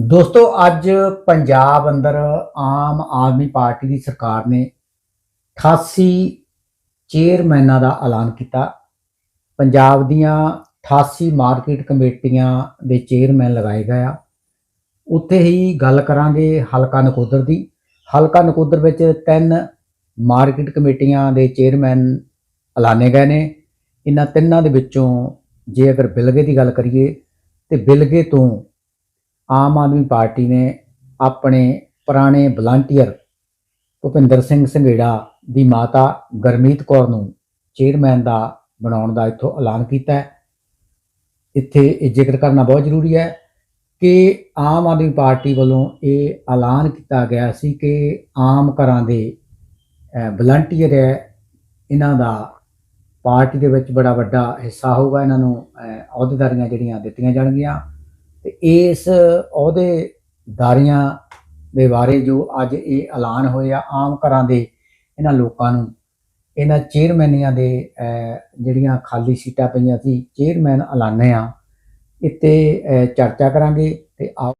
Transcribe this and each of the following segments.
ਦੋਸਤੋ, ਅੱਜ ਪੰਜਾਬ ਅੰਦਰ ਆਮ ਆਦਮੀ ਪਾਰਟੀ ਦੀ ਸਰਕਾਰ ਨੇ 88 ਚੇਅਰਮੈਨਾਂ ਦਾ ਐਲਾਨ ਕੀਤਾ। ਪੰਜਾਬ ਦੀਆਂ 88 ਮਾਰਕੀਟ ਕਮੇਟੀਆਂ ਦੇ ਚੇਅਰਮੈਨ ਲਗਾਏ ਗਏ ਆ। ਉੱਥੇ ਹੀ ਗੱਲ ਕਰਾਂਗੇ ਹਲਕਾ ਨਕੋਦਰ ਦੀ। ਹਲਕਾ ਨਕੋਦਰ ਵਿੱਚ ਤਿੰਨ ਮਾਰਕੀਟ ਕਮੇਟੀਆਂ ਦੇ ਚੇਅਰਮੈਨ ਐਲਾਨੇ ਗਏ ਨੇ। ਇਹਨਾਂ ਤਿੰਨਾਂ ਦੇ ਵਿੱਚੋਂ ਜੇ ਅਗਰ ਬਿਲਗੇ ਦੀ ਗੱਲ ਕਰੀਏ, ਤੇ ਬਿਲਗੇ ਤੋਂ ਆਮ ਆਦਮੀ ਪਾਰਟੀ ਨੇ ਆਪਣੇ ਪੁਰਾਣੇ ਵਲੰਟੀਅਰ ਭੁਪਿੰਦਰ ਸਿੰਘ ਸੰਘੇੜਾ ਦੀ ਮਾਤਾ ਗਰਮੀਤ ਕੌਰ ਨੂੰ ਚੇਅਰਮੈਨ ਦਾ ਬਣਾਉਣ ਦਾ ਇੱਥੋਂ ਐਲਾਨ ਕੀਤਾ ਹੈ। ਇੱਥੇ ਇਹ ਜ਼ਿਕਰ ਕਰਨਾ ਬਹੁਤ ਜ਼ਰੂਰੀ ਹੈ ਕਿ ਆਮ ਆਦਮੀ ਪਾਰਟੀ ਵੱਲੋਂ ਇਹ ਐਲਾਨ ਕੀਤਾ ਗਿਆ ਸੀ ਕਿ ਆਮ ਘਰਾਂ ਦੇ ਵਲੰਟੀਅਰ ਹੈ, ਇਹਨਾਂ ਦਾ ਪਾਰਟੀ ਦੇ ਵਿੱਚ ਬੜਾ ਵੱਡਾ ਹਿੱਸਾ ਹੋਊਗਾ, ਇਹਨਾਂ ਨੂੰ ਅਹੁਦੇਦਾਰੀਆਂ ਜਿਹੜੀਆਂ ਦਿੱਤੀਆਂ ਜਾਣਗੀਆਂ। ਤੇ ਇਸ ਅਹੁਦੇਦਾਰੀਆਂ ਦੇ ਬਾਰੇ ਜੋ ਅੱਜ ਇਹ ਐਲਾਨ ਹੋਇਆ ਆਮ ਘਰਾਂ ਦੇ ਇਹਨਾਂ ਲੋਕਾਂ ਨੂੰ, ਇਹਨਾਂ ਚੇਅਰਮੈਨੀਆਂ ਦੇ ਜਿਹੜੀਆਂ ਖਾਲੀ ਸੀਟਾਂ ਪਈਆਂ ਸੀ, ਚੇਅਰਮੈਨ ਐਲਾਨੇ ਆ। ਇੱਥੇ ਚਰਚਾ ਕਰਾਂਗੇ ਤੇ ਆਓ।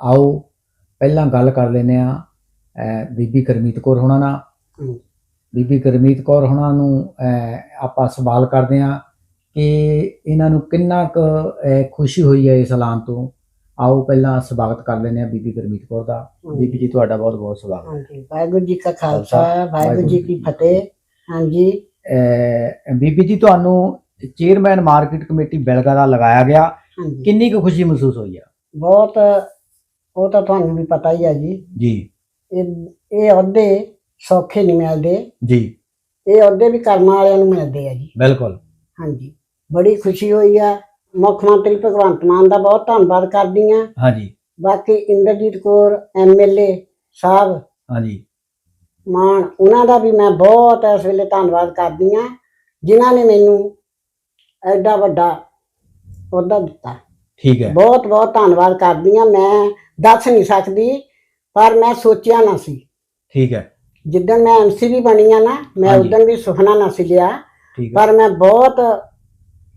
ਆਓ, ਪਹਿਲਾਂ ਗੱਲ ਕਰ ਲੈਨੇ ਆ ਬੀਬੀ ਕਰਮੀਤ ਕੌਰ ਹੋਣਾ ਨਾਲ। ਬੀਬੀ ਗੁਰਮੀਤ ਕੌਰ ਹੁਣਾਂ ਨੂੰ ਆਪਾਂ ਸਵਾਲ ਕਰਦੇ ਹਾਂ ਕਿ ਇਹਨਾਂ ਨੂੰ ਕਿੰਨਾ ਕੁ ਖੁਸ਼ੀ ਹੋਈ ਹੈ ਇਸ ਐਲਾਨ ਤੋਂ? ਆਓ ਪਹਿਲਾਂ ਸਵਾਗਤ ਕਰ ਲੈਂਦੇ ਹਾਂ ਬੀਬੀ ਗੁਰਮੀਤ ਕੌਰ ਦਾ। ਬੀਬੀ ਜੀ ਤੁਹਾਡਾ ਬਹੁਤ ਬਹੁਤ ਸਵਾਗਤ। ਹਾਂਜੀ ਵਾਹਿਗੁਰੂ ਜੀ ਕਾ ਖਾਲਸਾ ਵਾਹਿਗੁਰੂ ਜੀ ਕੀ ਫਤਿਹ। ਹਾਂਜੀ। ਬੀਬੀ ਜੀ ਤੁਹਾਨੂੰ ਚੇਅਰਮੈਨ ਮਾਰਕੀਟ ਕਮੇਟੀ ਬੈਲਗਾ ਦਾ ਲਗਾਇਆ ਗਿਆ। ਕਿੰਨੀ ਕੁ ਖੁਸ਼ੀ ਮਹਿਸੂਸ ਹੋਈ ਆ? ਬਹੁਤ ਉਹ ਤਾਂ ਤੁਹਾਨੂੰ ਵੀ ਪਤਾ ਹੀ ਹੈ ਜੀ। ਜੀ। ਇਹ ਇਹ ਅਹੁਦੇ ਸੌਖੇ ਨਹੀਂ ਮਿਲਦੇ। ਜੀ। ਇਹ ਅਹੁਦੇ ਵੀ ਕਰਮ ਵਾਲਿਆਂ ਨੂੰ ਮਿਲਦੇ ਆ ਜੀ। ਬਿਲਕੁਲ। ਹਾਂਜੀ। ਬੜੀ ਖੁਸ਼ੀ ਹੋਈ ਆ। ਮੁੱਖ ਮੰਤਰੀ ਭਗਵੰਤ ਮਾਨ ਦਾ ਬਹੁਤ ਧੰਨਵਾਦ ਕਰਦੀ ਆ। ਹਾਂਜੀ। ਬਾਕੀ ਇੰਦਰਜੀਤ ਕੌਰ ਐਮਐਲਏ ਸਾਹਿਬ ਹਾਂਜੀ। ਮਾਨ ਉਹਨਾਂ ਦਾ ਵੀ ਮੈਂ ਬਹੁਤ ਇਸ ਵੇਲੇ ਧੰਨਵਾਦ ਕਰਦੀ ਆ ਜਿਨ੍ਹਾਂ ਨੇ ਮੈਨੂੰ ਐਡਾ ਵੱਡਾ ਅਹੁਦਾ ਦਿੱਤਾ। ਠੀਕ ਹੈ। ਬਹੁਤ ਬਹੁਤ ਧੰਨਵਾਦ ਕਰਦੀ ਆ। ਮੈਂ ਦੱਸ ਨਹੀਂ ਸਕਦੀ ਪਰ ਮੈਂ ਸੋਚਿਆ ਨਾ ਸੀ। ਠੀਕ ਹੈ। ਜਿੱਦਣ ਮੈਂ ਐਮਸੀਬੀ ਬਣੀ ਆ ਨਾ ਮੈਂ ਹਾਂਜੀ। ਉਦੋਂ ਵੀ ਸੁਪਨਾ ਨਾ ਸੀ ਲਿਆ ਠੀਕ ਹੈ ਪਰ ਮੈਂ ਬਹੁਤ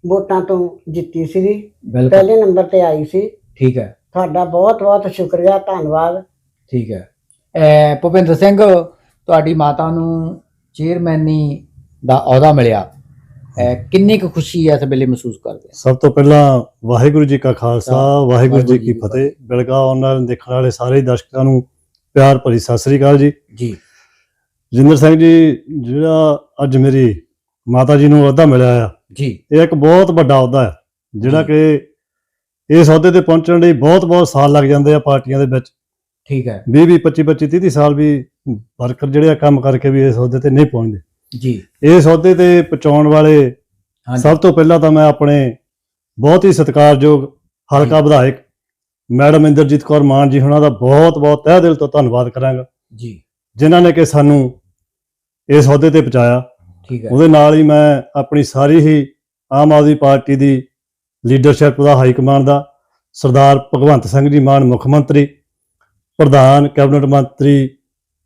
ਵੋਟਾਂ ਤੋਂ ਜਿੱਤੀ ਸੀ ਬਿਲਕੁਲ। ਪਹਿਲੇ ਨੰਬਰ ਤੇ ਆਈ ਸੀ। ਠੀਕ ਹੈ ਤੁਹਾਡਾ ਬਹੁਤ ਬਹੁਤ ਸ਼ੁਕਰੀਆ ਧੰਨਵਾਦ। ਠੀਕ ਹੈ ਅਹ ਭੁਪਿੰਦਰ ਸਿੰਘ ਤੁਹਾਡੀ ਮਾਤਾ ਨੂੰ ਚੇਅਰਮੈਨੀ ਦਾ ਅਹੁਦਾ ਮਿਲਿਆ। ਅਹ ਕਿੰਨੀ ਕੁ ਖੁਸ਼ੀ ਇਸ ਵੇਲੇ ਮਹਿਸੂਸ ਕਰਦੇ ਆ? ਸਭ ਤੋਂ ਪਹਿਲਾਂ ਵਾਹਿਗੁਰੂ ਜੀ ਕਾ ਖਾਲਸਾ ਵਾਹਿਗੁਰੂ ਜੀ ਕੀ ਫਤਿਹ। ਬਿਲਗਾ ਆਨਲਾਈਨ ਦੇਖਣ ਵਾਲੇ ਸਾਰੇ ਦਰਸ਼ਕਾਂ ਨੂੰ ਪਿਆਰ ਭਰੀ ਸਤਿ ਸ੍ਰੀ ਅਕਾਲ ਜੀ। ਜੀ। ਜਿੰਦਰ ਸਿੰਘ ਜੀ ਜਿਹੜਾ ਅੱਜ ਮੇਰੀ ਮਾਤਾ ਜੀ ਨੂੰ ਅਹੁਦਾ ਮਿਲਿਆ ਆ ਜੀ। ਇਹ ਇੱਕ ਬਹੁਤ ਵੱਡਾ ਅਹੁਦਾ ਹੈ ਜਿਹੜਾ। ਕਿ ਇਸ ਅਹੁਦੇ ਤੇ ਪਹੁੰਚਣ ਲਈ ਬਹੁਤ ਬਹੁਤ ਸਾਲ ਲੱਗ ਜਾਂਦੇ ਆ ਪਾਰਟੀਆਂ ਦੇ ਵਿੱਚ। ਠੀਕ ਹੈ। 20 20 25 25 30 ਸਾਲ ਵੀ ਵਰਕਰ ਜਿਹੜੇ ਆ ਕੰਮ ਕਰਕੇ ਵੀ ਇਸ ਅਹੁਦੇ ਤੇ ਨਹੀਂ ਪਹੁੰਚਦੇ। ਜੀ। ਇਸ ਅਹੁਦੇ ਤੇ ਪਹੁੰਚਾਉਣ ਵਾਲੇ ਸਭ ਤੋਂ ਪਹਿਲਾਂ ਤਾਂ ਮੈਂ ਆਪਣੇ ਬਹੁਤ ਹੀ ਸਤਿਕਾਰਯੋਗ ਹਲਕਾ ਵਿਧਾਇਕ ਮੈਡਮ ਇੰਦਰਜੀਤ ਕੌਰ ਮਾਨ ਜੀ ਹੁਣਾਂ ਦਾ ਬਹੁਤ ਬਹੁਤ ਤਹਿ ਦਿਲ ਤੋਂ ਧੰਨਵਾਦ ਕਰਾਂਗਾ। ਜੀ। ਜਿਨ੍ਹਾਂ ਨੇ ਕਿ ਸਾਨੂੰ ਇਸ ਅਹੁਦੇ ਤੇ ਪਹੁੰਚਾਇਆ। ਠੀਕ ਹੈ। ਉਹਦੇ ਨਾਲ ਹੀ ਮੈਂ ਆਪਣੀ ਸਾਰੀ ਹੀ ਆਮ ਆਦਮੀ ਪਾਰਟੀ ਦੀ ਲੀਡਰਸ਼ਿਪ ਦਾ ਹਾਈ ਕਮਾਂਡ ਦਾ ਸਰਦਾਰ ਭਗਵੰਤ ਸਿੰਘ ਜੀ ਮਾਨ ਮੁੱਖ ਮੰਤਰੀ ਪ੍ਰਧਾਨ ਕੈਬਨਿਟ ਮੰਤਰੀ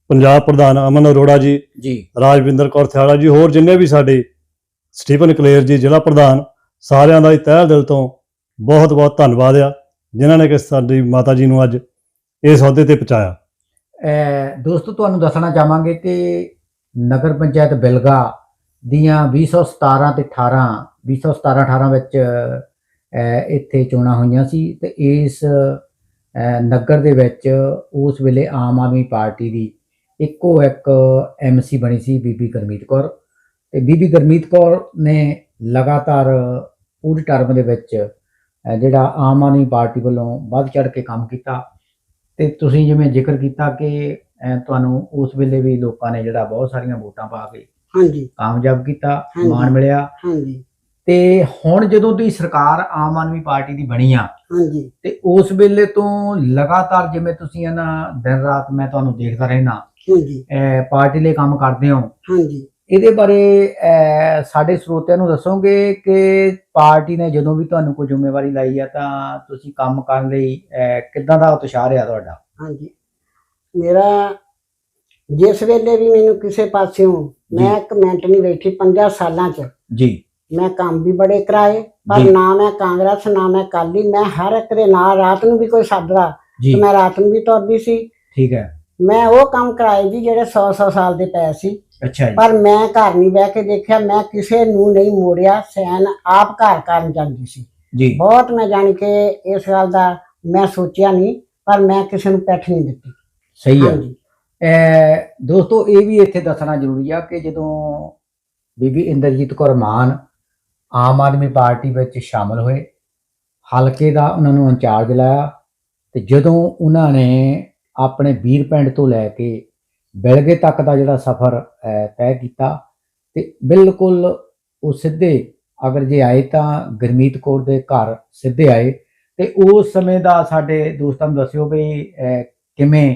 ਪੰਜਾਬ ਪ੍ਰਧਾਨ ਅਮਨ ਅਰੋੜਾ ਜੀ ਜੀ। ਰਾਜਵਿੰਦਰ ਕੌਰ ਥਿਆੜਾ ਜੀ ਹੋਰ ਜਿੰਨੇ ਵੀ ਸਾਡੇ ਸਟੀਫਨ ਕਲੇਰ ਜੀ ਜ਼ਿਲ੍ਹਾ ਪ੍ਰਧਾਨ ਸਾਰਿਆਂ ਦਾ ਹੀ ਤਹਿ ਦਿਲ ਤੋਂ ਬਹੁਤ ਬਹੁਤ ਧੰਨਵਾਦ ਆ ਜਿਨ੍ਹਾਂ ਨੇ ਕਿ ਸਾਡੀ ਮਾਤਾ ਜੀ ਨੂੰ ਅੱਜ ਇਸ ਅਹੁਦੇ ਤੇ ਪਹੁੰਚਾਇਆ। ਦੋਸਤੋ ਤੁਹਾਨੂੰ ਦੱਸਣਾ ਚਾਹਾਂਗੇ ਕਿ ਨਗਰ ਪੰਚਾਇਤ ਬਿਲਗਾ ਦੀਆਂ 2017 ਤੇ 18 2017 18 ਵਿੱਚ ਇੱਥੇ ਚੋਣਾਂ ਹੋਈਆਂ ਸੀ ਤੇ ਇਸ ਨਗਰ ਦੇ ਵਿੱਚ ਉਸ ਵੇਲੇ ਆਮ ਆਦਮੀ ਪਾਰਟੀ ਦੀ ਇੱਕੋ ਇੱਕ ਐਮਸੀ ਬਣੀ ਸੀ ਬੀਬੀ ਗੁਰਮੀਤ ਕੌਰ ਤੇ ਬੀਬੀ ਗੁਰਮੀਤ ਕੌਰ ਨੇ ਲਗਾਤਾਰ ਪੂਰੀ ਟਰਮ ਦੇ ਵਿੱਚ ਜਿਹੜਾ ਆਮ ਆਦਮੀ ਪਾਰਟੀ ਵੱਲੋਂ ਵੱਧ ਚੜ ਕੇ ਕੰਮ ਕੀਤਾ ਤੇ ਤੁਸੀਂ ਜਿਵੇਂ ਜ਼ਿਕਰ ਕੀਤਾ ਕਿ ਅਹ, ਤੁਹਾਨੂੰ ਉਸ ਵੇਲੇ ਵੀ ਲੋਕਾਂ ਨੇ ਜਿਹੜਾ ਬਹੁਤ ਸਾਰੀਆਂ ਵੋਟਾਂ ਪਾ ਕੇ ਹਾਂਜੀ। ਕਾਮਯਾਬ ਕੀਤਾ ਹਾਂਜੀ। ਮਾਣ ਮਿਲਿਆ। ਹਾਂਜੀ। ਤੇ ਹੁਣ ਜਦੋਂ ਦੀ ਸਰਕਾਰ ਆਮ ਆਦਮੀ ਪਾਰਟੀ ਦੀ ਬਣੀ ਆ ਹਾਂਜੀ। ਤੇ ਉਸ ਵੇਲੇ ਤੋਂ ਲਗਾਤਾਰ ਜਿਵੇਂ ਤੁਸੀਂ ਇਹਨਾਂ ਦਿਨ ਰਾਤ ਮੈਂ ਤੁਹਾਨੂੰ ਦੇਖਦਾ ਰਹਿਣਾ ਹਾਂਜੀ। ਪਾਰਟੀ ਲਈ ਕੰਮ ਕਰਦੇ ਹੋ ਹਾਂਜੀ। ਇਹਦੇ ਬਾਰੇ ਅਹ, ਸਾਡੇ ਸਰੋਤਿਆਂ ਨੂੰ ਦੱਸੋਗੇ ਕਿ ਪਾਰਟੀ ਨੇ ਜਦੋਂ ਵੀ ਤੁਹਾਨੂੰ ਕੋਈ ਜ਼ਿੰਮੇਵਾਰੀ ਲਾਈ ਆ ਤਾਂ ਤੁਸੀਂ ਕੰਮ ਕਰਨ ਲਈ ਅਹ, ਕਿੱਦਾਂ ਦਾ ਉਤਸ਼ਾਹ ਰਿਹਾ ਤੁਹਾਡਾ? ਹਾਂਜੀ। ਮੇਰਾ ਜਿਸ ਵੇਲੇ ਵੀ ਮੈਨੂੰ ਕਿਸੇ ਪਾਸਿਓਂ ਮੈਂ ਇੱਕ ਮਿੰਟ ਨਹੀਂ ਬੈਠੀ 50 ਸਾਲਾਂ ਚ। ਜੀ। ਮੈਂ ਕੰਮ ਵੀ ਬੜੇ ਕਰਾਏ ਪਰ। ਨਾ ਮੈਂ ਕਾਂਗਰਸ ਨਾ ਮੈਂ ਕਾਲੀ ਮੈਂ ਹਰ ਇੱਕ ਦੇ ਨਾਲ ਰਾਤ ਨੂੰ ਵੀ ਕੋਈ ਜੀ। ਤੇ ਮੈਂ ਰਾਤ ਨੂੰ ਵੀ ਤੁਰਦੀ ਸੀ। ਠੀਕ ਹੈ। ਮੈਂ ਉਹ ਕੰਮ ਕਰਾਏ ਜੀ ਜਿਹੜੇ 100 100 ਸਾਲ ਦੇ ਪਏ ਸੀ। ਅੱਛਾ ਜੀ। ਪਰ ਮੈਂ ਘਰ ਨਹੀਂ ਬਹਿ ਕੇ ਦੇਖਿਆ ਮੈਂ ਕਿਸੇ ਨੂੰ ਨਹੀਂ ਮੋੜਿਆ ਸੈਨ ਆਪ ਘਰ ਕਰਨ ਜਾਂਦੀ ਸੀ। ਜੀ। ਬਹੁਤ ਮੈਂ ਜਾਣੀ ਕਿ ਇਸ ਗੱਲ ਦਾ ਮੈਂ ਸੋਚਿਆ ਨਹੀਂ ਪਰ ਮੈਂ ਕਿਸੇ ਨੂੰ ਪੈਠ ਨਹੀਂ ਦਿੱਤੀ। ਸਹੀ ਹੈ ਹਾਂਜੀ। ਅਹ ਦੋਸਤੋ ਇਹ ਵੀ ਇੱਥੇ ਦੱਸਣਾ ਜ਼ਰੂਰੀ ਆ ਕਿ ਜਦੋਂ ਬੀਬੀ ਇੰਦਰਜੀਤ ਕੌਰ ਮਾਨ ਆਮ ਆਦਮੀ ਪਾਰਟੀ ਵਿੱਚ ਸ਼ਾਮਲ ਹੋਏ ਹਲਕੇ ਦਾ ਉਹਨਾਂ ਨੂੰ ਇੰਚਾਰਜ ਲਾਇਆ ਤੇ ਜਦੋਂ ਉਹਨਾਂ ਨੇ ਆਪਣੇ ਵੀਰ ਪਿੰਡ ਤੋਂ ਲੈ ਕੇ ਬਿਲਗੇ ਤੱਕ ਦਾ ਜਿਹੜਾ ਸਫ਼ਰ ਤੈਅ ਕੀਤਾ ਤੇ ਬਿਲਕੁਲ ਉਹ ਸਿੱਧੇ ਅਗਰ ਜੇ ਆਏ ਤਾਂ ਗੁਰਮੀਤ ਕੌਰ ਦੇ ਘਰ ਸਿੱਧੇ ਆਏ ਤੇ ਉਸ ਸਮੇਂ ਦਾ ਸਾਡੇ ਦੋਸਤਾਂ ਨੂੰ ਦੱਸਿਓ ਵੀ ਕਿਵੇਂ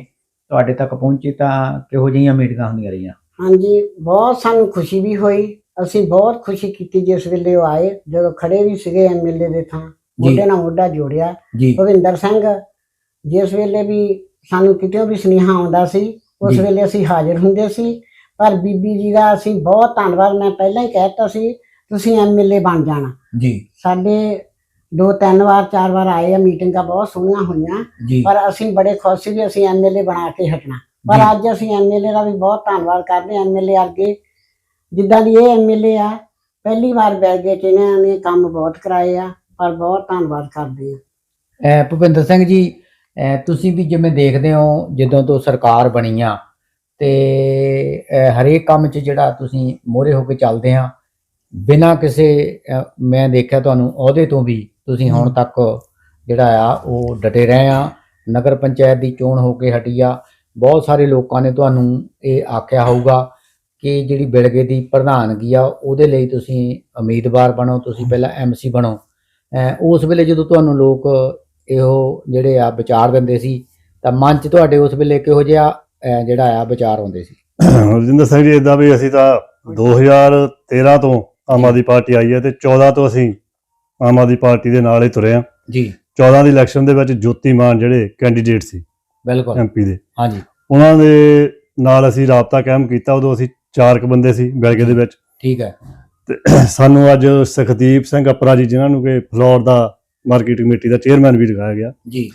ਤੁਹਾਡੇ ਤੱਕ ਪਹੁੰਚੇ ਤਾਂ ਕਿਹੋ ਜਿਹੀਆਂ ਮੀਟਿੰਗਾਂ ਹੁੰਦੀਆਂ ਰਹੀਆਂ? ਹਾਂਜੀ ਬਹੁਤ ਸਾਨੂੰ ਖੁਸ਼ੀ ਵੀ ਹੋਈ। ਅਸੀਂ ਬਹੁਤ ਖੁਸ਼ੀ ਕੀਤੀ ਜਿਸ ਵੇਲੇ ਉਹ ਆਏ। ਜਦੋਂ ਖੜੇ ਵੀ ਸੀਗੇ ਐਮਐਲਏ ਦੇ ਥਾਂ ਮੋਢੇ ਨਾਲ ਮੋਢਾ ਜੋੜਿਆ। ਭਵਿੰਦਰ ਸਿੰਘ ਜਿਸ ਵੇਲੇ ਵੀ ਸਾਨੂੰ ਕਿਤੇ ਵੀ ਸੁਨੇਹਾ ਆਉਂਦਾ ਸੀ ਉਸ। ਵੇਲੇ ਅਸੀਂ ਹਾਜ਼ਰ ਹੁੰਦੇ ਸੀ। ਪਰ ਬੀਬੀ ਜੀ ਦਾ ਅਸੀਂ ਬਹੁਤ ਧੰਨਵਾਦ ਮੈਂ ਪਹਿਲਾਂ ਹੀ ਕਹਿਤਾ ਸੀ ਤੁਸੀਂ ਐਮਐਲਏ ਬਣ ਜਾਣਾ। ਜੀ। ਸਾਡੇ ਦੋ ਤਿੰਨ ਵਾਰ ਚਾਰ ਵਾਰ ਆਏ ਆ ਮੀਟਿੰਗਾਂ ਬਹੁਤ ਸੋਹਣੀਆਂ ਹੋਈਆਂ। ਜੀ। ਪਰ ਅਸੀਂ ਬੜੇ ਖੁਸ਼ ਸੀ ਵੀ ਅਸੀਂ ਐਮਐਲਏ ਬਣਾ ਕੇ ਹਟਣਾ। ਪਰ ਜੀ। ਅੱਜ ਅਸੀਂ ਐਮਐਲਏ ਦਾ ਵੀ ਬਹੁਤ ਧੰਨਵਾਦ ਕਰਦੇ ਐਮਐਲਏ ਅੱਗੇ ਜਿੱਦਾਂ ਦੀ ਇਹ ਐਮਐਲਏ ਆ ਪਹਿਲੀ ਵਾਰ ਬੈਠ ਕਿ ਇਹਨਾਂ ਨੇ ਕੰਮ ਬਹੁਤ ਕਰਾਏ ਆ ਪਰ ਬਹੁਤ ਧੰਨਵਾਦ ਕਰਦੇ ਆ ਅਹ ਭੁਪਿੰਦਰ ਸਿੰਘ ਜੀ ਅਹ ਤੁਸੀਂ ਵੀ ਜਿਵੇਂ ਦੇਖਦੇ ਹੋ ਜਦੋਂ ਤੋਂ ਸਰਕਾਰ ਬਣੀ ਆ ਤੇ ਅਹ ਹਰੇਕ ਕੰਮ 'ਚ ਜਿਹੜਾ ਤੁਸੀਂ ਮੋਹਰੇ ਹੋ ਕੇ ਚੱਲਦੇ ਆ ਬਿਨਾਂ ਕਿਸੇ ਅਹ ਮੈਂ ਦੇਖਿਆ ਤੁਹਾਨੂੰ ਅਹੁਦੇ ਤੋਂ ਵੀ ਤੁਸੀਂ ਹੁਣ ਤੱਕ ਜਿਹੜਾ ਆ ਉਹ ਡਟੇ ਰਹੇ ਆ। ਨਗਰ ਪੰਚਾਇਤ ਦੀ ਚੋਣ ਹੋ ਕੇ ਹਟੀ ਆ। ਬਹੁਤ ਸਾਰੇ ਲੋਕਾਂ ਨੇ ਤੁਹਾਨੂੰ ਇਹ ਆਖਿਆ ਹੋਊਗਾ ਕਿ ਜਿਹੜੀ ਬਿਲਗੇ ਦੀ ਪ੍ਰਧਾਨਗੀ ਆ ਉਹਦੇ ਲਈ ਤੁਸੀਂ ਉਮੀਦਵਾਰ ਬਣੋ ਤੁਸੀਂ ਪਹਿਲਾਂ ਐਮਸੀ ਬਣੋ। ਉਸ ਵੇਲੇ ਜਦੋਂ ਤੁਹਾਨੂੰ ਲੋਕ ਇਹੋ ਜਿਹੜੇ ਆ ਵਿਚਾਰ ਦਿੰਦੇ ਸੀ ਤਾਂ ਮਨ 'ਚ ਤੁਹਾਡੇ ਉਸ ਵੇਲੇ ਕਿਹੋ ਜਿਹਾ ਜਿਹੜਾ ਆ ਵਿਚਾਰ ਆਉਂਦੇ ਸੀ? ਰਜਿੰਦਰ ਸਿੰਘ ਜੀ ਇਦਾਂ ਵੀ ਅਸੀਂ ਤਾਂ 2013 ਤੋਂ ਆਮ ਆਦਮੀ ਪਾਰਟੀ ਆਈ ਹੈ ਤੇ 14 ਤੋਂ ਅਸੀਂ ਆਮ ਆਦਮੀ ਪਾਰਟੀ ਦੇ ਨਾਲ ਹੀ ਤੁਰੇ ਆ। ਜੀ। 14 ਦੀ ਇਲੈਕਸ਼ਨ ਦੇ ਵਿੱਚ ਜੋਤੀ ਮਾਨ ਜਿਹੜੇ ਕੈਂਡੀਡੇਟ ਸੀ ਬਿਲਕੁਲ। ਐਮਪੀ ਦੇ। ਹਾਂਜੀ। ਉਹਨਾਂ ਦੇ ਨਾਲ ਅਸੀਂ ਰਾਬਤਾ ਕਾਇਮ ਕੀਤਾ ਉਦੋਂ ਅਸੀਂ ਚਾਰ ਕੁ ਬੰਦੇ ਸੀ ਬੈਲਗੇ ਦੇ ਵਿੱਚ। ਠੀਕ ਹੈ। ਤੇ ਸਾਨੂੰ ਅੱਜ ਸੁਖਦੀਪ ਸਿੰਘ ਅਪਰਾ ਜੀ ਜਿਨ੍ਹਾਂ ਨੂੰ ਕਿ ਫਲੋਰ ਦਾ ਮਾਰਕੀਟ ਕਮੇਟੀ ਦਾ ਚੇਅਰਮੈਨ ਵੀ ਲਗਾਇਆ ਗਿਆ। ਜੀ।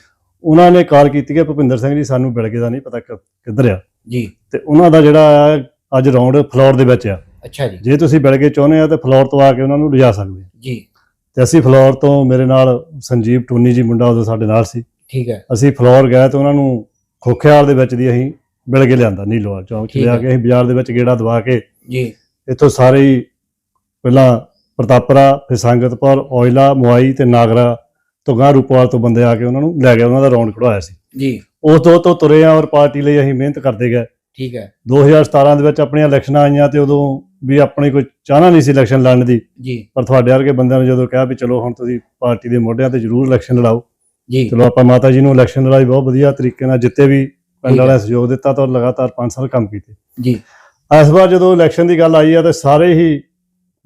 ਉਹਨਾਂ ਨੇ ਕਾਲ ਕੀਤੀ ਕਿ ਭੁਪਿੰਦਰ ਸਿੰਘ ਜੀ ਸਾਨੂੰ ਬਿਲਗੇ ਦਾ ਨਹੀਂ ਪਤਾ ਕਿ- ਕਿੱਧਰ ਆ। ਜੀ। ਤੇ ਉਹਨਾਂ ਦਾ ਜਿਹੜਾ ਅੱਜ ਰਾਉਂਡ ਫਲੋਰ ਦੇ ਵਿੱਚ ਆ। ਅੱਛਾ ਜੀ। ਜੇ ਤੁਸੀਂ ਬਿਲਗੇ ਚਾਹੁੰਦੇ ਆ ਤੇ ਫਲੋਰ ਤੋਂ ਆ ਕੇ ਉਹਨਾਂ ਨੂੰ ਲਿਜਾ ਸਕਦੇ ਜੀ। ਤੇ ਅਸੀਂ ਫਲੋਰ ਤੋਂ ਮੇਰੇ ਨਾਲ ਸੰਜੀਵ ਟੂਨੀ ਜੀ ਮੁੰਡਾ ਉਦੋਂ ਸਾਡੇ ਨਾਲ ਸੀ। ਠੀਕ ਹੈ। ਅਸੀਂ ਫਲੋਰ ਗਏ ਤੇ ਉਹਨਾਂ ਨੂੰ ਖੋਖਿਆਲ ਦੇ ਵਿੱਚ ਦੀ ਅਸੀਂ ਬਿਲਗੇ ਲਿਆਂਦਾ ਨੀਲੋਵਾਲ ਚੌਂਕ ਚ ਲਿਆ। ਕੇ ਅਸੀਂ ਬਾਜ਼ਾਰ ਦੇ ਵਿੱਚ ਗੇੜਾ ਦਵਾ ਕੇ ਜੀ। ਇੱਥੋਂ ਸਾਰੇ ਹੀ ਪਹਿਲਾਂ ਪ੍ਰਤਾਪਰਾ ਫਿਰ ਸੰਗਤਪੁਰ ਔਇਲਾ ਮੁਆਈ ਤੇ ਨਾਗਰਾ ਤੋਂ ਗਾਂ ਰੂਪਵਾਲ ਤੋਂ ਬੰਦੇ ਆ ਕੇ ਉਹਨਾਂ ਨੂੰ ਲੈ ਗਏ ਉਹਨਾਂ ਦਾ ਰੌਂਡ ਕਢਵਾਇਆ ਸੀ। ਜੀ। ਉਸ ਤੋਂ ਤੋਂ ਤੁਰੇ ਆ ਔਰ ਪਾਰਟੀ ਲਈ ਅਸੀਂ ਮਿਹਨਤ ਕਰਦੇ ਗਏ। ਠੀਕ ਹੈ। 2017 ਦੇ ਵਿੱਚ ਆਪਣੀਆਂ ਇਲੈਕਸ਼ਨਾਂ ਆਈਆਂ ਤੇ ਉਦੋਂ ਵੀ ਆਪਣੀ ਕੋਈ ਚਾਹਨਾ ਨਹੀਂ ਸੀ ਇਲੈਕਸ਼ਨ ਲੜਨ ਦੀ। ਜੀ। ਪਰ ਤੁਹਾਡੇ ਵਰਗੇ ਬੰਦਿਆਂ ਨੇ ਜਦੋਂ ਕਿਹਾ ਵੀ ਚਲੋ ਹੁਣ ਤੁਸੀਂ ਪਾਰਟੀ ਦੇ ਮੋਢਿਆਂ ਤੇ ਜ਼ਰੂਰ ਇਲੈਕਸ਼ਨ ਲੜਾਓ ਜੀ। ਚਲੋ ਆਪਾਂ ਮਾਤਾ ਜੀ ਨੂੰ ਇਲੈਕਸ਼ਨ ਲੜਾਈ ਬਹੁਤ ਵਧੀਆ ਤਰੀਕੇ ਨਾਲ ਜਿੱਤੇ ਵੀ ਪਿੰਡ। ਵਾਲਿਆਂ ਨੇ ਸਹਿਯੋਗ ਦਿੱਤਾ ਤਾਂ ਲਗਾਤਾਰ 5 ਸਾਲ ਕੰਮ ਕੀਤੇ। ਜੀ। ਇਸ ਵਾਰ ਜਦੋਂ ਇਲੈਕਸ਼ਨ ਦੀ ਗੱਲ ਆਈ ਆ ਤੇ ਸਾਰੇ ਹੀ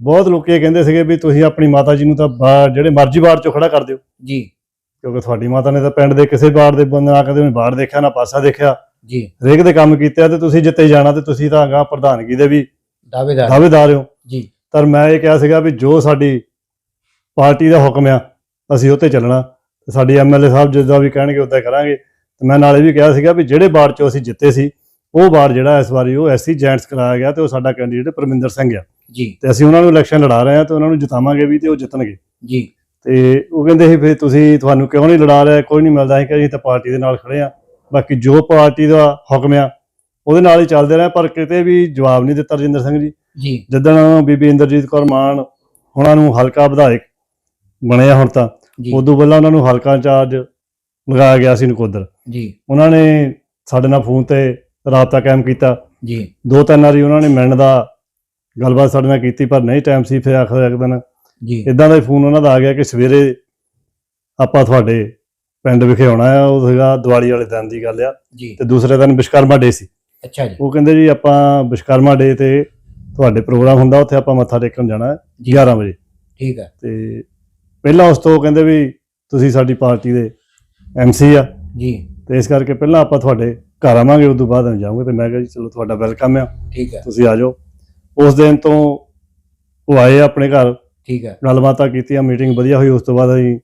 ਬਹੁਤ ਲੋਕੀ ਇਹ ਕਹਿੰਦੇ ਸੀਗੇ ਵੀ ਤੁਸੀਂ ਆਪਣੀ ਮਾਤਾ ਜੀ ਨੂੰ ਤਾਂ ਜਿਹੜੇ ਮਰਜ਼ੀ ਵਾਰਡ ਚੋਂ ਖੜਾ ਕਰ ਦਿਓ। ਜੀ। ਕਿਉਂਕਿ ਤੁਹਾਡੀ ਮਾਤਾ ਨੇ ਤਾਂ ਪਿੰਡ ਦੇ ਕਿਸੇ ਵਾਰਡ ਦੇ ਬੰਦੇ ਨਾਲ ਕਦੇ ਬਾਹਰ ਦੇਖਿਆ ਨਾ ਪਾਸਾ ਦੇਖਿਆ। ਜੀ। ਹਰੇਕ ਦੇ ਕੰਮ ਕੀਤੇ ਆ ਤੇ ਤੁਸੀਂ ਜਿੱਤੇ ਜਾਣਾ ਤੇ ਤੁਸੀਂ ਤਾਂ ਅਗਾਂਹ ਪ੍ਰਧਾਨਗੀ ਦੇ ਵੀ ਦਾਅਵੇਦਾਰ। ਦਾਅਵੇਦਾਰ ਹੋ। ਜੀ। ਪਰ ਮੈਂ ਇਹ ਕਿਹਾ ਸੀਗਾ ਵੀ ਜੋ ਸਾਡੀ ਪਾਰਟੀ ਦਾ ਹੁਕਮ ਆ ਅਸੀਂ ਉਹ ਤੇ ਚੱਲਣਾ। ਤੇ ਸਾਡੀ ਐਮਐਲਏ ਸਾਹਿਬ ਜਿੱਦਾਂ ਵੀ ਕਹਿਣਗੇ ਉਦਾਂ ਕਰਾਂਗੇ। ਤੇ ਮੈਂ ਨਾਲੇ ਵੀ ਕਿਹਾ ਸੀਗਾ ਵੀ ਜਿਹੜੇ ਵਾਰਡ ਚੋਂ ਅਸੀਂ ਜਿੱਤੇ ਸੀ ਉਹ ਵਾਰਡ ਜਿਹੜਾ ਇਸ ਵਾਰੀ ਉਹ ਐਸਸੀ ਜੈਂਟਸ ਕਰਾਇਆ ਗਿਆ ਤੇ ਉਹ ਸਾਡਾ ਕੈਂਡੀਡੇਟ ਪਰਮਿੰਦਰ ਸਿੰਘ ਆ। ਜੀ। ਤੇ ਅਸੀਂ ਉਹਨਾਂ ਨੂੰ ਇਲੈਕਸ਼ਨ ਲੜਾ ਰਹੇ ਹਾਂ ਤੇ ਉਹਨਾਂ ਨੂੰ ਜਿਤਾਵਾਂਗੇ ਵੀ ਤੇ ਉਹ ਜਿੱਤਣਗੇ। ਜੀ। ਤੇ ਉਹ ਕਹਿੰਦੇ ਸੀ ਫਿਰ ਤੁਸੀਂ ਤੁਹਾਨੂੰ ਕਿਉਂ ਨਹੀਂ ਲੜਾ ਰਹੇ? ਕੋਈ ਨਹੀਂ ਮਿਲਦਾ ਅਸੀਂ ਕਿ ਅਸੀਂ ਤਾਂ ਪਾਰਟੀ ਦੇ ਨਾਲ ਖੜੇ ਆ ਬਾਕੀ ਜੋ ਪਾਰਟੀ ਦਾ ਹੁਕਮ ਆ ਉਹਦੇ ਨਾਲ ਹੀ ਚੱਲਦੇ ਰਹੇ ਪਰ ਕਿਤੇ ਵੀ ਜਵਾਬ ਨਹੀਂ ਦਿੱਤਾ ਰਜਿੰਦਰ ਸਿੰਘ ਜੀ। ਜੀ। ਜਿੱਦਣ ਬੀਬੀ ਇੰਦਰਜੀਤ ਕੌਰ ਮਾਨ ਉਹਨਾਂ ਨੂੰ ਹਲਕਾ ਵਿਧਾਇਕ ਬਣਿਆ ਹੁਣ ਤਾਂ ਉਦੋਂ ਪਹਿਲਾਂ ਉਹਨਾਂ ਨੂੰ ਹਲਕਾ ਇੰਚਾਰਜ ਲਗਾਇਆ ਗਿਆ ਸੀ ਨਕੋਦਰ। ਜੀ। ਉਹਨਾਂ ਨੇ ਸਾਡੇ ਨਾਲ ਫੋਨ ਤੇ ਰਾਬਤਾ ਕਾਇਮ ਕੀਤਾ। ਜੀ। ਦੋ ਤਿੰਨ ਵਾਰੀ ਉਹਨਾਂ ਨੇ ਮਿਲਣ ਦਾ ਗੱਲਬਾਤ ਸਾਡੇ ਨਾਲ ਕੀਤੀ ਪਰ ਨਹੀਂ ਟਾਈਮ ਸੀ ਫਿਰ ਆਖਰ ਇੱਕ ਦਿਨ। ਜੀ। ਇਦਾਂ ਦਾ ਫੋਨ ਉਹਨਾਂ ਦਾ ਆ ਗਿਆ ਕਿ ਸਵੇਰੇ ਆਪਾਂ ਤੁਹਾਡੇ ਪਿੰਡ ਵਿਖੇ ਆਉਣਾ ਆ ਉਹ ਸੀਗਾ ਦੀਵਾਲੀ ਵਾਲੇ ਦਿਨ ਦੀ ਗੱਲ ਆ। ਤੇ ਦੂਸਰੇ ਦਿਨ ਵਿਸ਼ਕਰਮਾ ਡੇ ਸੀ। ਅੱਛਾ ਜੀ। ਉਹ ਕਹਿੰਦੇ ਜੀ ਆਪਾਂ ਵਿਸ਼ਕਰਮਾ ਡੇ ਤੇ ਤੁਹਾਡੇ ਪ੍ਰੋਗਰਾਮ ਹੁੰਦਾ ਉੱਥੇ ਆਪਾਂ ਮੱਥਾ ਟੇਕਣ ਜਾਣਾ ਹੈ ਜੀ। 11 ਵਜੇ। ਠੀਕ ਹੈ। ਤੇ ਪਹਿਲਾਂ ਉਸ ਤੋਂ ਉਹ ਕਹਿੰਦੇ ਵੀ ਤੁਸੀਂ ਸਾਡੀ ਪਾਰਟੀ ਦੇ ਐਮਸੀ ਆ। ਜੀ। ਤੇ ਇਸ ਕਰਕੇ ਪਹਿਲਾਂ ਆਪਾਂ ਤੁਹਾਡੇ ਘਰ ਆਵਾਂਗੇ ਉਸ ਤੋਂ ਬਾਅਦ ਅਸੀਂ ਜਾਵਾਂਗੇ। ਤੇ ਮੈਂ ਕਿਹਾ ਜੀ ਚਲੋ ਤੁਹਾਡਾ ਵੈਲਕਮ ਆ। ਠੀਕ ਹੈ। ਤੁਸੀਂ ਆ ਜਾਓ। ਉਸ ਦਿਨ ਤੋਂ ਉਹ ਆਏ ਆਪਣੇ ਘਰ। ਠੀਕ ਹੈ। ਗੱਲਬਾਤਾਂ ਕੀਤੀਆਂ ਮੀਟਿੰਗ ਵਧੀਆ ਹੋਈ ਉਸ ਤੋਂ ਬਾਅਦ ਅਸੀਂ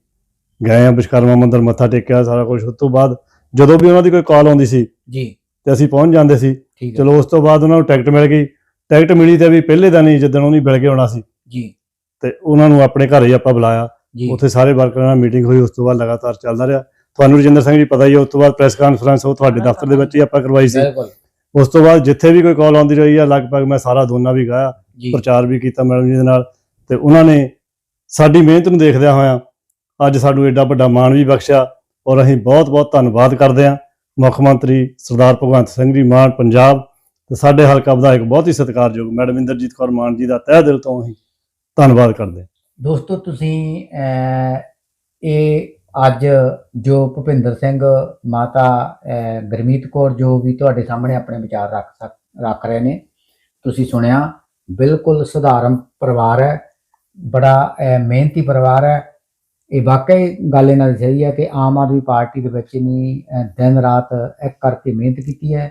ਗਏ ਆ ਵਿਸ਼ਕਰਮਾ ਮੰਦਿਰ ਮੱਥਾ ਟੇਕਿਆ ਸਾਰਾ ਕੁਝ ਉਸ ਤੋਂ ਬਾਅਦ ਜਦੋਂ ਵੀ ਉਹਨਾਂ ਦੀ ਕੋਈ ਕਾਲ ਆਉਂਦੀ ਸੀ ਜੀ। ਤੇ ਅਸੀਂ ਪਹੁੰਚ ਜਾਂਦੇ ਸੀ। ਠੀਕ ਹੈ ਚਲੋ ਉਸ ਤੋਂ ਬਾਅਦ ਉਹਨਾਂ ਨੂੰ ਟਿਕਟ ਮਿਲ ਗਈ। ਟਿਕਟ ਮਿਲੀ ਤੇ ਵੀ ਪਹਿਲੇ ਦਿਨ ਹੀ ਜਦੋਂ ਉਹਨੇ ਮਿਲ ਕੇ ਆਉਣਾ ਸੀ। ਜੀ। ਤੇ ਉਹਨਾਂ ਨੂੰ ਆਪਣੇ ਘਰ ਹੀ ਆਪਾਂ ਬੁਲਾਇਆ। ਜੀ। ਉੱਥੇ ਸਾਰੇ ਵਰਕਰਾਂ ਨਾਲ ਮੀਟਿੰਗ ਹੋਈ ਉਸ ਤੋਂ ਬਾਅਦ ਲਗਾਤਾਰ ਚੱਲਦਾ ਰਿਹਾ। ਤੁਹਾਨੂੰ ਰਜਿੰਦਰ ਸਿੰਘ ਜੀ ਪਤਾ ਹੀ ਹੈ ਉਸ ਤੋਂ ਬਾਅਦ ਪ੍ਰੈਸ ਕਾਨਫਰੰਸ ਉਹ ਤੁਹਾਡੇ ਦਫ਼ਤਰ ਦੇ ਵਿੱਚ ਹੀ ਆਪਾਂ ਕਰਵਾਈ ਸੀ। ਬਿਲਕੁਲ। ਉਸ ਤੋਂ ਬਾਅਦ ਜਿੱਥੇ ਵੀ ਕੋਈ ਕਾਲ ਆਉਂਦੀ ਰਹੀ ਆ ਲਗਭਗ ਮੈਂ ਸਾਰਾ ਦੋਨਾਂ ਵੀ ਗਾਇਆ ਜੀ। ਪ੍ਰਚਾਰ ਵੀ ਕੀਤਾ ਮੈਡਮ ਜੀ ਦੇ ਨਾਲ। ਤੇ ਉਹਨਾਂ ਨੇ ਸਾਡੀ ਮਿਹਨਤ ਨੂੰ ਦੇਖਦਿਆਂ ਹੋਇਆਂ ਅੱਜ ਸਾਨੂੰ ਐਡਾ ਵੱਡਾ ਮਾਣ ਵੀ ਬਖਸ਼ਿਆ ਔਰ ਅਸੀਂ ਬਹੁਤ ਬਹੁਤ ਧੰਨਵਾਦ ਕਰਦੇ ਹਾਂ। ਮੁੱਖ ਮੰਤਰੀ ਸਰਦਾਰ ਭਗਵੰਤ ਸਿੰਘ ਜੀ ਮਾਨ ਪੰਜਾਬ ਤੇ ਸਾਡੇ ਹਲਕਾ ਵਿਧਾਇਕ ਬਹੁਤ ਹੀ ਸਤਿਕਾਰਯੋਗ ਮੈਡਮ ਇੰਦਰਜੀਤ ਕੌਰ ਮਾਨ ਜੀ ਦਾ ਤਹਿ ਦਿਲ ਤੋਂ ਅਸੀਂ ਧੰਨਵਾਦ ਕਰਦੇ ਦੋਸਤੋ ਤੁਸੀਂ ਇਹ ਅੱਜ ਜੋ ਭੁਪਿੰਦਰ ਸਿੰਘ ਮਾਤਾ ਅਹ, ਗੁਰਮੀਤ ਕੌਰ ਜੋ ਵੀ ਤੁਹਾਡੇ ਸਾਹਮਣੇ ਆਪਣੇ ਵਿਚਾਰ ਰੱਖ ਰੱਖ ਰਹੇ ਨੇ ਤੁਸੀਂ ਸੁਣਿਆ ਬਿਲਕੁਲ ਸਧਾਰਨ ਪਰਿਵਾਰ ਹੈ ਬੜਾ ਮਿਹਨਤੀ ਪਰਿਵਾਰ ਹੈ ਇਹ ਵਾਕਈ ਗੱਲ ਇਹਨਾਂ ਦੀ ਸਹੀ ਹੈ ਕਿ ਆਮ ਆਦਮੀ ਪਾਰਟੀ ਦੇ ਵਿੱਚ ਨਹੀਂ ਦਿਨ ਰਾਤ ਇੱਕ ਕਰਕੇ ਮਿਹਨਤ ਕੀਤੀ ਹੈ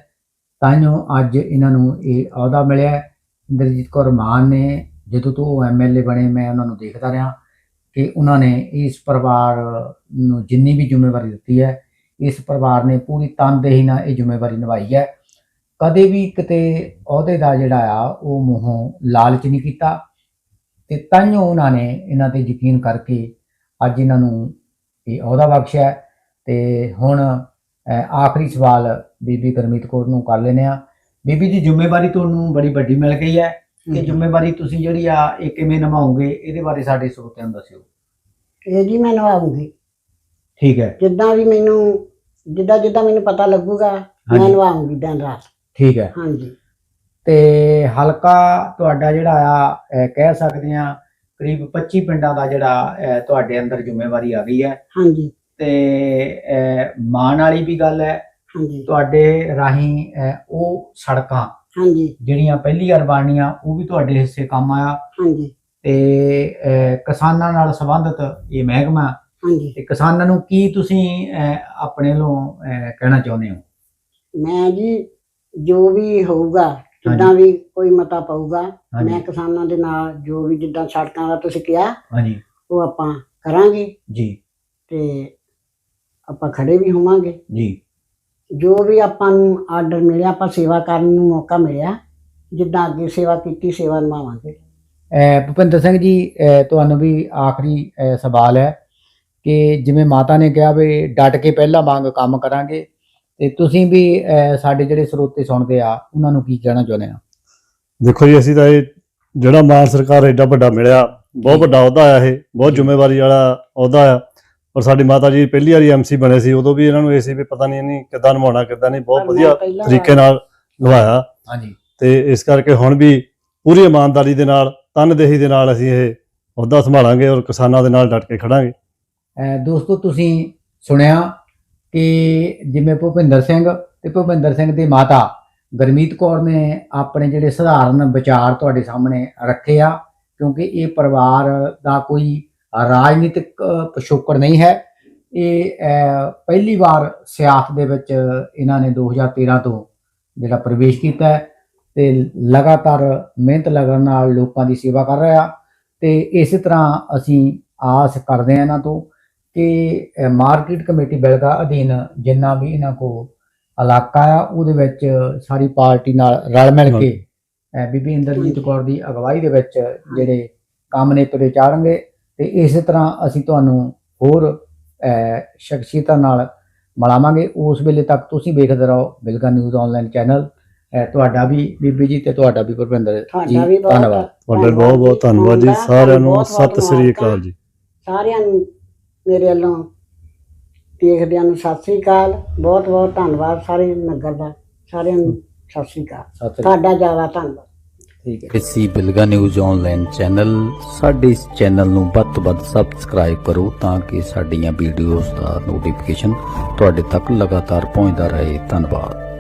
ਤਾਂ ਜੋ ਅੱਜ ਇਹਨਾਂ ਨੂੰ ਇਹ ਅਹੁਦਾ ਮਿਲਿਆ ਇੰਦਰਜੀਤ ਕੌਰ ਮਾਨ ਨੇ, ਜਦੋਂ ਤੋਂ ਉਹ ਐਮਐਲਏ ਬਣੇ, ਮੈਂ ਉਹਨਾਂ ਨੂੰ ਦੇਖਦਾ ਰਿਹਾ ਕਿ ਉਹਨਾਂ ਨੇ ਇਸ ਪਰਿਵਾਰ ਨੂੰ ਜਿੰਨੀ ਵੀ ਜ਼ਿੰਮੇਵਾਰੀ ਦਿੱਤੀ ਹੈ, ਇਸ ਪਰਿਵਾਰ ਨੇ ਪੂਰੀ ਤਨਦੇਹੀ ਨਾਲ ਇਹ ਜ਼ਿੰਮੇਵਾਰੀ ਨਿਭਾਈ ਹੈ। ਕਦੇ ਵੀ ਕਿਤੇ ਅਹੁਦੇ ਦਾ ਜਿਹੜਾ ਆ, ਉਹ ਮੂੰਹੋਂ ਲਾਲਚ ਨਹੀਂ ਕੀਤਾ ਤੇ ਤਾਂ ਉਹਨਾਂ ਨੇ ਇਹਨਾਂ ਤੇ ਯਕੀਨ ਕਰਕੇ ਅੱਜ ਇਹਨਾਂ ਨੂੰ ਇਹ ਅਹੁਦਾ ਬਖਸ਼ਿਆ। ਤੇ ਹੁਣ ਆਖਰੀ ਸਵਾਲ ਬੀਬੀ ਗੁਰਮੀਤ ਕੌਰ ਨੂੰ ਕਰ ਲੈਨੇ ਆ ਬੀਬੀ ਦੀ ਜ਼ਿੰਮੇਵਾਰੀ ਤੁਹਾਨੂੰ ਬੜੀ ਵੱਡੀ ਮਿਲ ਗਈ ਹੈ ਇਹ ਜ਼ਿੰਮੇਵਾਰੀ ਤੁਸੀਂ ਜਿਹੜੀ ਆ ਇਹ ਕਿਵੇਂ ਨਿਭਾਓਗੇ ਇਹਦੇ ਬਾਰੇ ਸਾਡੇ ਸਰੋਤਿਆਂ ਨੂੰ ਦੱਸਿਓ। ਇਹ ਜੀ ਮੈਂ ਨਿਭਾਉਂਗੀ। ਠੀਕ ਹੈ। ਜਿੱਦਾਂ ਵੀ ਮੈਨੂੰ ਜਿੱਦਾਂ ਜਿੱਦਾਂ ਮੈਨੂੰ ਪਤਾ ਲੱਗੂਗਾ ਮੈਂ। ਨਿਭਾਉਂਗੀ ਦਿਨ ਰਾਤ। ਠੀਕ ਹੈ। ਹਾਂਜੀ। ਤੇ ਹਲਕਾ ਤੁਹਾਡਾ ਜਿਹੜਾ ਆ ਕਹਿ ਸਕਦੇ ਆ ਕਰੀਬ 25 ਪਿੰਡਾਂ ਦਾ ਜਿਹੜਾ ਅਹ ਤੁਹਾਡੇ ਅੰਦਰ ਜ਼ਿੰਮੇਵਾਰੀ ਆ ਗਈ ਹੈ। ਹਾਂਜੀ। ਤੇ ਅਹ ਮਾਣ ਵਾਲੀ ਵੀ ਗੱਲ ਹੈ। ਹਾਂਜੀ। ਤੁਹਾਡੇ ਰਾਹੀਂ ਅਹ ਉਹ ਸੜਕਾਂ ਹਾਂਜੀ। ਜਿਹੜੀਆਂ ਪਹਿਲੀ ਵਾਰ ਬਣਨੀਆਂ ਉਹ ਵੀ ਤੁਹਾਡੇ ਹਿੱਸੇ ਕੰਮ ਆਇਆ। ਹਾਂਜੀ। ਤੇ ਅਹ ਕਿਸਾਨਾਂ ਨਾਲ ਸੰਬੰਧਿਤ ਇਹ ਮਹਿਕਮਾ ਹਾਂਜੀ। ਤੇ ਕਿਸਾਨਾਂ ਨੂੰ ਕੀ ਤੁਸੀਂ ਅਹ, ਆਪਣੇ ਵੱਲੋਂ ਅਹ, ਕਹਿਣਾ ਚਾਹੁੰਦੇ ਹੋ? ਮੈਂ ਜੀ ਜੋ ਵੀ ਹੋਊਗਾ ਜਿੱਦਾਂ ਵੀ ਕੋਈ ਮਤਾ ਪਊਗਾ ਮੈਂ ਕਿਸਾਨਾਂ ਦੇ ਨਾਲ ਜੋ ਵੀ ਜਿੱਦਾਂ ਸੜਕਾਂ ਦਾ ਤੁਸੀਂ ਕਿਹਾ ਹਾਂਜੀ। ਉਹ ਆਪਾਂ ਕਰਾਂਗੇ। ਜੀ। ਤੇ ਆਪਾਂ ਖੜੇ ਵੀ ਹੋਵਾਂਗੇ। ਜੀ। ਜੋ ਵੀ ਆਪਾਂ ਨੂੰ ਆਰਡਰ ਮਿਲਿਆ ਆਪਾਂ ਸੇਵਾ ਕਰਨ ਨੂੰ ਮੌਕਾ ਮਿਲਿਆ ਜਿੱਦਾਂ ਅੱਗੇ ਸੇਵਾ ਕੀਤੀ ਸੇਵਾ ਨਿਭਾਵਾਂਗੇ। ਅਹ, ਭੁਪਿੰਦਰ ਸਿੰਘ ਜੀ ਅਹ, ਤੁਹਾਨੂੰ ਵੀ ਆਖਰੀ ਅਹ, ਸਵਾਲ ਹੈ ਕਿ ਜਿਵੇਂ ਮਾਤਾ ਨੇ ਕਿਹਾ ਵੀ ਡਟ ਕੇ ਪਹਿਲਾਂ ਵਾਂਗ ਕੰਮ ਕਰਾਂਗੇ ਤੇ ਤੁਸੀਂ ਵੀ ਸਾਡੇ ਜਿਹੜੇ ਸਰੋਤੇ ਸੁਣਦੇ ਆ ਉਹਨਾਂ ਨੂੰ ਕੀ ਕਹਿਣਾ ਚਾਹੁੰਦੇ ਆ? ਦੇਖੋ ਜੀ ਅਸੀਂ ਤਾਂ ਇਹ ਜਿਹੜਾ ਮਾਨ ਸਰਕਾਰ ਐਡਾ ਵੱਡਾ ਮਿਲਿਆ ਬਹੁਤ ਵੱਡਾ ਅਹੁਦਾ ਆ ਇਹ ਬਹੁਤ ਜ਼ਿੰਮੇਵਾਰੀ ਵਾਲਾ ਅਹੁਦਾ ਆ। ਪਰ ਸਾਡੀ ਮਾਤਾ ਜੀ ਪਹਿਲੀ ਵਾਰੀ ਐਮਸੀ ਬਣੇ ਸੀ ਉਦੋਂ ਵੀ ਇਹਨਾਂ ਨੂੰ ਇਹ ਸੀ ਵੀ ਪਤਾ ਨਹੀਂ ਇਹਨੇ ਕਿੱਦਾਂ ਨਿਭਾਉਣਾ ਕਿੱਦਾਂ ਨਹੀਂ ਬਹੁਤ ਵਧੀਆ ਤਰੀਕੇ ਨਾਲ ਨਿਭਾਇਆ। ਹਾਂਜੀ। ਤੇ ਇਸ ਕਰਕੇ ਹੁਣ ਵੀ ਪੂਰੀ ਇਮਾਨਦਾਰੀ ਦੇ ਨਾਲ ਤਨਦੇਹੀ ਦੇ ਨਾਲ ਅਸੀਂ ਇਹ ਅਹੁਦਾ ਸੰਭਾਲਾਂਗੇ ਔਰ ਕਿਸਾਨਾਂ ਦੇ ਨਾਲ ਡਟ ਕੇ ਖੜਾਂਗੇ। ਦੋਸਤੋ ਤੁਸੀਂ ਸੁਣਿਆ ਕਿ ਜਿਵੇਂ ਭੁਪਿੰਦਰ ਸਿੰਘ ਤੇ ਭੁਪਿੰਦਰ ਸਿੰਘ ਦੀ ਮਾਤਾ ਗੁਰਮੀਤ ਕੌਰ ਨੇ ਆਪਣੇ ਜਿਹੜੇ ਸਧਾਰਨ ਵਿਚਾਰ ਤੁਹਾਡੇ ਸਾਹਮਣੇ ਰੱਖੇ ਆ ਕਿਉਂਕਿ ਇਹ ਪਰਿਵਾਰ ਦਾ ਕੋਈ ਰਾਜਨੀਤਿਕ ਅਹ, ਪਿਛੋਕੜ ਨਹੀਂ ਹੈ। ਇਹ ਪਹਿਲੀ ਵਾਰ ਸਿਆਸਤ ਦੇ ਵਿੱਚ ਇਹਨਾਂ ਨੇ 2013 ਤੋਂ ਜਿਹੜਾ ਪ੍ਰਵੇਸ਼ ਕੀਤਾ ਹੈ ਤੇ ਲਗਾਤਾਰ ਮਿਹਨਤ ਲਗਨ ਨਾਲ ਲੋਕਾਂ ਦੀ ਸੇਵਾ ਕਰ ਰਿਹਾ। ਤੇ ਇਸੇ ਤਰ੍ਹਾਂ ਅਸੀਂ ਆਸ ਕਰਦੇ ਹਾਂ ਇਹਨਾਂ ਤੋਂ ਕਿ ਮਾਰਕੀਟ ਕਮੇਟੀ ਬਿਲਗਾ ਅਧੀਨ ਜਿੰਨਾ ਵੀ ਇਹਨਾਂ ਕੋ ਇਲਾਕਾ ਆ ਉਹਦੇ ਵਿੱਚ ਸਾਰੀ ਪਾਰਟੀ ਨਾਲ ਰਲ ਮਿਲ ਕੇ ਬੀਬੀ ਇੰਦਰਜੀਤ ਕੌਰ ਦੀ ਅਗਵਾਈ ਦੇ ਵਿੱਚ ਜਿਹੜੇ ਕੰਮ ਨੇ ਤੁਰੇ ਚਾੜਨਗੇ ਤੇ ਇਸੇ ਤਰ੍ਹਾਂ ਅਸੀਂ ਤੁਹਾਨੂੰ ਹੋਰ ਸ਼ਖਸੀਅਤਾਂ ਨਾਲ ਮਿਲਾਵਾਂਗੇ। ਉਸ ਵੇਲੇ ਤੱਕ ਤੁਸੀਂ ਵੇਖਦੇ ਰਹੋ ਬਿਲਗਾ ਨਿਊਜ਼ ਆਨਲਾਈਨ ਚੈਨਲ। ਤੁਹਾਡਾ ਵੀ ਬੀਬੀ ਜੀ ਤੇ ਤੁਹਾਡਾ ਵੀ ਭੁਪਿੰਦਰ ਜੀ ਧੰਨਵਾਦ। ਤੁਹਾਡੇ ਬਹੁਤ ਬਹੁਤ ਧੰਨਵਾਦ ਜੀ ਸਾਰਿਆਂ ਨੂੰ। ਸਤਿ ਸ੍ਰੀ ਅਕਾਲ ਜੀ। ਸਾਰਿਆਂ ਨੂੰ ਮੇਰੇ ਵੱਲੋਂ ਦੇਖਦਿਆਂ ਨੂੰ ਸਤਿ ਸ੍ਰੀ ਅਕਾਲ। ਬਹੁਤ ਬਹੁਤ ਧੰਨਵਾਦ ਸਾਰੇ ਨਗਰ ਦਾ ਸਾਰਿਆਂ ਨੂੰ ਸਤਿ ਸ੍ਰੀ ਅਕਾਲ। ਸਤਿ ਸ੍ਰੀ ਅਕਾਲ। ਤੁਹਾਡਾ ਜ਼ਿਆਦਾ ਧੰਨਵਾਦ। ਠੀਕ ਹੈ। ਕਿਸੀ ਬਿਲਗਾ ਨਿਊਜ਼ ਆਨਲਾਈਨ ਚੈਨਲ ਸਾਡੇ ਇਸ ਚੈਨਲ ਨੂੰ ਵੱਧ ਤੋਂ ਵੱਧ ਸਬਸਕ੍ਰਾਈਬ ਕਰੋ ਤਾਂ ਕਿ ਸਾਡੀਆਂ ਵੀਡੀਓਜ਼ ਦਾ ਨੋਟੀਫਿਕੇਸ਼ਨ ਤੁਹਾਡੇ ਤੱਕ ਲਗਾਤਾਰ ਪਹੁੰਚਦਾ ਰਹੇ। ਧੰਨਵਾਦ।